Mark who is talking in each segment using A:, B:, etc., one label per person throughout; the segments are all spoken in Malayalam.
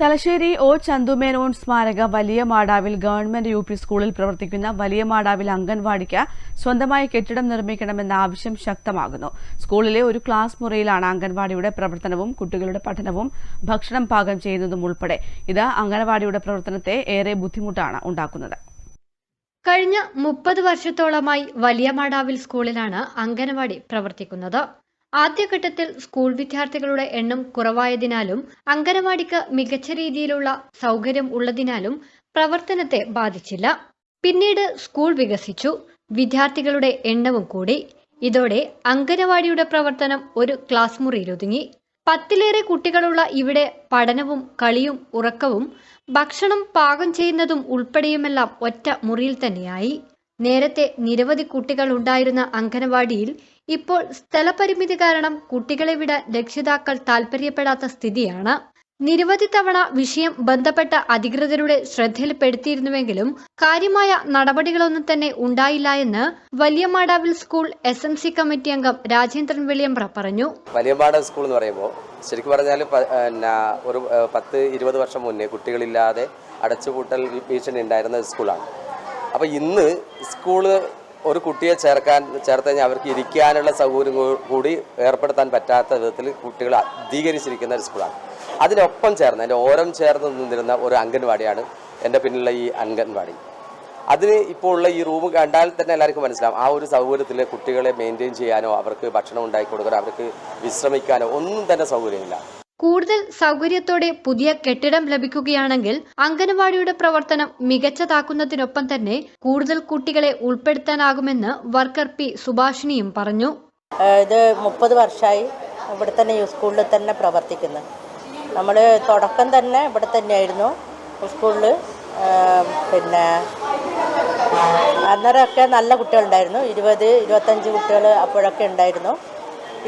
A: തലശ്ശേരി ഒ ചന്തുമേനോൻ സ്മാരക വലിയ മാടാവിൽ ഗവൺമെന്റ് യു പി സ്കൂളിൽ പ്രവർത്തിക്കുന്ന വലിയ മാടാവിൽ അംഗൻവാടിക്ക് സ്വന്തമായി കെട്ടിടം നിർമ്മിക്കണമെന്ന ആവശ്യം ശക്തമാകുന്നു. സ്കൂളിലെ ഒരു ക്ലാസ് മുറിയിലാണ് അംഗൻവാടിയുടെ പ്രവർത്തനവും കുട്ടികളുടെ പഠനവും ഭക്ഷണം പാകം ചെയ്യുന്നതും ഉൾപ്പെടെ. ഇത് അംഗൻവാടിയുടെ പ്രവർത്തനത്തെ ഏറെ ബുദ്ധിമുട്ടാണ് ഉണ്ടാക്കുന്നത്.
B: കഴിഞ്ഞ മുപ്പത് വർഷത്തോളമായി വലിയ മാടാവിൽ സ്കൂളിലാണ് അംഗൻവാടി പ്രവർത്തിക്കുന്നത്. ആദ്യഘട്ടത്തിൽ സ്കൂൾ വിദ്യാർത്ഥികളുടെ എണ്ണം കുറവായതിനാലും അംഗനവാടിക്ക് മികച്ച രീതിയിലുള്ള സൗകര്യം ഉള്ളതിനാലും പ്രവർത്തനത്തെ ബാധിച്ചില്ല. പിന്നീട് സ്കൂൾ വികസിച്ചു. വിദ്യാർത്ഥികളുടെ എണ്ണവും കൂടി. ഇതോടെ അംഗനവാടിയുടെ പ്രവർത്തനം ഒരു ക്ലാസ് മുറിയിൽ ഒതുങ്ങി പത്തിലേറെ കുട്ടികളുള്ള ഇവിടെ പഠനവും കളിയും ഉറക്കവും ഭക്ഷണം പാകം ചെയ്യുന്നതും ഉൾപ്പെടെയുമെല്ലാം ഒറ്റ മുറിയിൽ തന്നെയായി. നേരത്തെ നിരവധി കുട്ടികൾ ഉണ്ടായിരുന്ന അംഗനവാടിയിൽ ഇപ്പോൾ സ്ഥലപരിമിതി കാരണം കുട്ടികളെ വിടാൻ രക്ഷിതാക്കൾ താൽപ്പര്യപ്പെടാത്ത സ്ഥിതിയാണ്. നിരവധി തവണ വിഷയം ബന്ധപ്പെട്ട അധികൃതരുടെ ശ്രദ്ധയിൽപ്പെടുത്തിയിരുന്നുവെങ്കിലും കാര്യമായ നടപടികളൊന്നും തന്നെ ഉണ്ടായില്ല എന്ന് വലിയ മാടാവിൽ school S M C committee അംഗം രാജേന്ദ്രൻ വെളിയമ്പ്ര പറഞ്ഞു.
C: വലിയമാട സ്കൂൾ എന്ന് പറയുമ്പോൾ ശരിക്കും പറഞ്ഞാൽ ഒരു പത്ത് ഇരുപത് വർഷം മുന്നേ കുട്ടികളില്ലാതെ അടച്ചുപൂട്ടൽ ഭീഷണി ഉണ്ടായിരുന്ന സ്കൂളാണ്. അപ്പോൾ ഇന്ന് സ്കൂൾ ഒരു കുട്ടിയെ ചേർക്കാൻ ചേർത്ത് കഴിഞ്ഞാൽ അവർക്ക് ഇരിക്കാനുള്ള സൗകര്യം കൂടി ഏർപ്പെടുത്താൻ പറ്റാത്ത വിധത്തിൽ കുട്ടികൾ അധികരിച്ചിരിക്കുന്ന ഒരു സ്കൂളാണ്. അതിനൊപ്പം ചേർന്ന് അതിന്റെ ഓരം ചേർന്ന് നിന്നിരുന്ന ഒരു അംഗൻവാടിയാണ് എന്റെ പിന്നിലുള്ള ഈ അംഗൻവാടി. അതിന് ഇപ്പോൾ ഉള്ള ഈ റൂം കണ്ടാൽ തന്നെ എല്ലാവർക്കും മനസ്സിലാവും ആ ഒരു സൗകര്യത്തിൽ കുട്ടികളെ മെയിന്റെയിൻ ചെയ്യാനോ അവർക്ക് ഭക്ഷണം ഉണ്ടാക്കി കൊടുക്കാനോ അവർക്ക് വിശ്രമിക്കാനോ ഒന്നും തന്നെ സൗകര്യമില്ല.
B: കൂടുതൽ സൗകര്യത്തോടെ പുതിയ കെട്ടിടം ലഭിക്കുകയാണെങ്കിൽ അംഗനവാടിയുടെ പ്രവർത്തനം മികച്ചതാക്കുന്നതിനൊപ്പം തന്നെ കൂടുതൽ കുട്ടികളെ ഉൾപ്പെടുത്താനാകുമെന്ന് വർക്കർ പി സുഭാഷിണിയും പറഞ്ഞു.
D: ഇത് മുപ്പത് വർഷമായി ഇവിടെ തന്നെ സ്കൂളിൽ തന്നെ പ്രവർത്തിക്കുന്നു. നമ്മൾ തുടക്കം തന്നെ ഇവിടെ തന്നെയായിരുന്നു സ്കൂളിൽ. പിന്നെ അന്നേരമൊക്കെ നല്ല കുട്ടികളുണ്ടായിരുന്നു. ഇരുപത് ഇരുപത്തഞ്ച് കുട്ടികൾ അപ്പോഴൊക്കെ ഉണ്ടായിരുന്നു.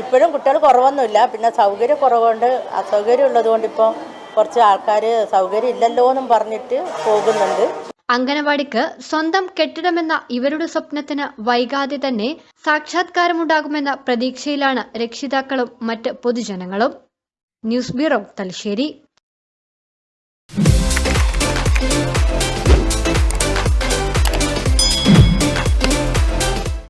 D: ഇപ്പോഴും കുട്ടികൾ കുറവൊന്നുമില്ല. പിന്നെ സൗകര്യം കുറവുകൊണ്ട് അസൗകര്യം ഉള്ളതുകൊണ്ട് ഇപ്പോൾ കുറച്ച് ആൾക്കാർ സൗകര്യം ഇല്ലല്ലോ എന്നും പറഞ്ഞിട്ട് പോകുന്നുണ്ട്.
B: അംഗനവാടിക്ക് സ്വന്തം കെട്ടിടമെന്ന ഇവരുടെ സ്വപ്നത്തിന് വൈകാതെ തന്നെ സാക്ഷാത്കാരമുണ്ടാകുമെന്ന പ്രതീക്ഷയിലാണ് രക്ഷിതാക്കളും മറ്റ് പൊതുജനങ്ങളും. News bureau Thalassery.